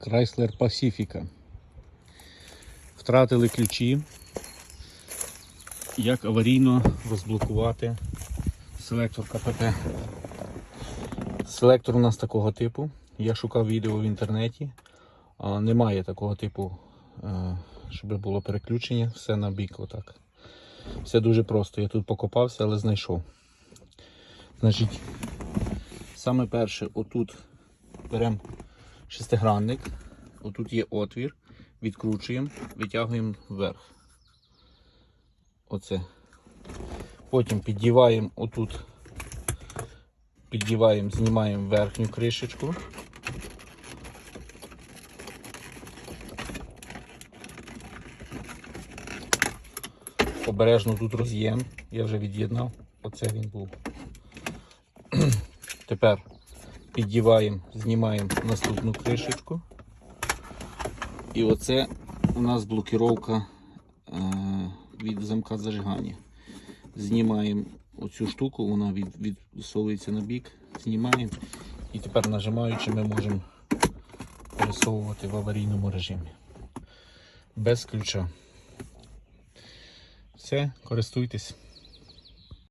Chrysler Pacifica. Втратили ключі. Як аварійно розблокувати селектор КПП. Селектор у нас такого типу. Я шукав відео в інтернеті. Немає такого типу, е, щоб було переключення. Все на бік отак. Все дуже просто. Я тут покопався, але знайшов. Значить, саме перше, отут беремо шестигранник, отут є отвір, відкручуємо, витягуємо вверх. Оце. Потім піддіваємо отут, піддіваємо, знімаємо верхню кришечку. Обережно тут роз'єм. Я вже від'єднав. Оце він був. Тепер піддіваємо, знімаємо наступну кришечку. І оце у нас блокіровка е, від замка зажигання. Знімаємо оцю штуку, вона від, відсовується на бік, знімаємо. І тепер нажимаючи ми можемо пересовувати в аварійному режимі. Без ключа. Все, користуйтесь.